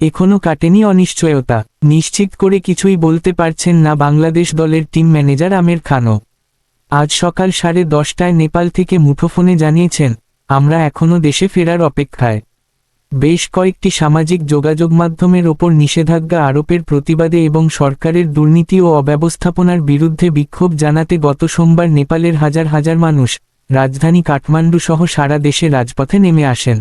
এখনও কাটেনি অনিশ্চয়তা। নিশ্চিত করে কিছুই বলতে পারছেন না বাংলাদেশ দলের টিম ম্যানেজার আমির খানও। আজ সকাল সাড়ে দশটায় নেপাল থেকে মুঠোফোনে জানিয়েছেন, আমরা এখনও দেশে ফেরার অপেক্ষায়। বেশ কয়েকটি সামাজিক যোগাযোগ মাধ্যমের ওপর নিষেধাজ্ঞা আরোপের প্রতিবাদে এবং সরকারের দুর্নীতি ও অব্যবস্থাপনার বিরুদ্ধে বিক্ষোভ জানাতে গত সোমবার নেপালের হাজার হাজার মানুষ, রাজধানী কাঠমান্ডু সহ সারা দেশে রাজপথে নেমে আসেন।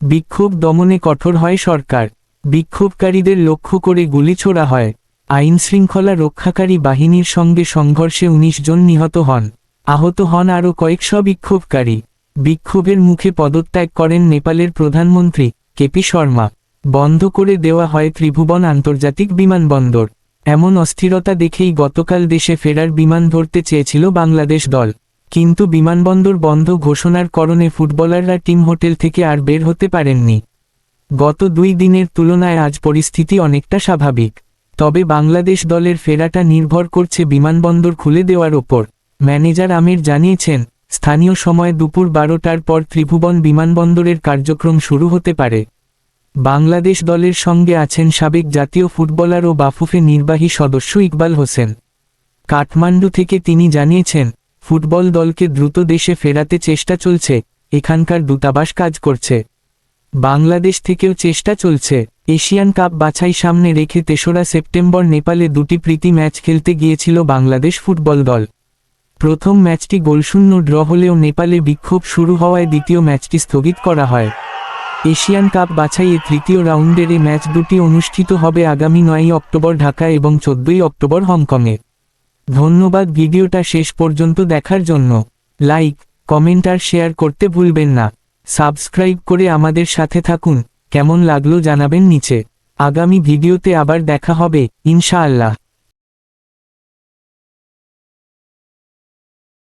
বিক্ষোভ দমনে কঠোর হয় সরকার। বিক্ষোভকারীদের লক্ষ্য করে গুলি ছোড়া হয়। আইন শৃঙ্খলা রক্ষাকারী বাহিনীর সঙ্গে সংঘর্ষে ১৯ জন নিহত হন। আহত হন আরও কয়েকশ বিক্ষোভকারী। বিক্ষোভের মুখে পদত্যাগ করেন নেপালের প্রধানমন্ত্রী কেপি শর্মা। বন্ধ করে দেওয়া হয় ত্রিভুবন আন্তর্জাতিক বিমানবন্দর। এমন অস্থিরতা দেখেই গতকাল দেশে ফেরার বিমান ধরতে চেয়েছিল বাংলাদেশ দল। কিন্তু বিমানবন্দর বন্ধ ঘোষণার কারণে ফুটবলাররা টিম হোটেল থেকে আর বের হতে পারেননি। গত দুই দিনের তুলনায় আজ পরিস্থিতি অনেকটা স্বাভাবিক। তবে বাংলাদেশ দলের ফেরাটা নির্ভর করছে বিমানবন্দর খুলে দেওয়ার ওপর। ম্যানেজার আমির জানিয়েছেন, স্থানীয় সময় দুপুর বারোটার পর ত্রিভুবন বিমানবন্দরের কার্যক্রম শুরু হতে পারে। বাংলাদেশ দলের সঙ্গে আছেন সাবেক জাতীয় ফুটবলার ও বাফুফে নির্বাহী সদস্য ইকবাল হোসেন। কাঠমান্ডু থেকে তিনি জানিয়েছেন, ফুটবল দলকে দ্রুত দেশে ফেরাতে চেষ্টা চলছে, এখানকার দূতাবাস কাজ করছে। বাংলাদেশ থেকেও চেষ্টা চলছে এশিয়ান কাপ বাছাই সামনে রেখে তেসরা সেপ্টেম্বর নেপালে দুটি প্রীতি ম্যাচ খেলতে গিয়েছিল বাংলাদেশ ফুটবল দল। প্রথম ম্যাচটি গোলশূন্য ড্র হলেও নেপালে বিক্ষোভ শুরু হওয়ায় দ্বিতীয় ম্যাচটি স্থগিত করা হয়। এশিয়ান কাপ বাছাইয়ে তৃতীয় রাউন্ডের এ ম্যাচ দুটি অনুষ্ঠিত হবে আগামী নয়ই অক্টোবর ঢাকা এবং চোদ্দই অক্টোবর হংকংয়ে। ধন্যবাদ ভিডিওটা শেষ পর্যন্ত দেখার জন্য। লাইক, কমেন্ট আর শেয়ার করতে ভুলবেন না। সাবস্ক্রাইব করে আমাদের সাথে থাকুন। কেমন লাগল জানাবেন নিচে। আগামী ভিডিওতে আবার দেখা হবে, ইনশাআল্লাহ।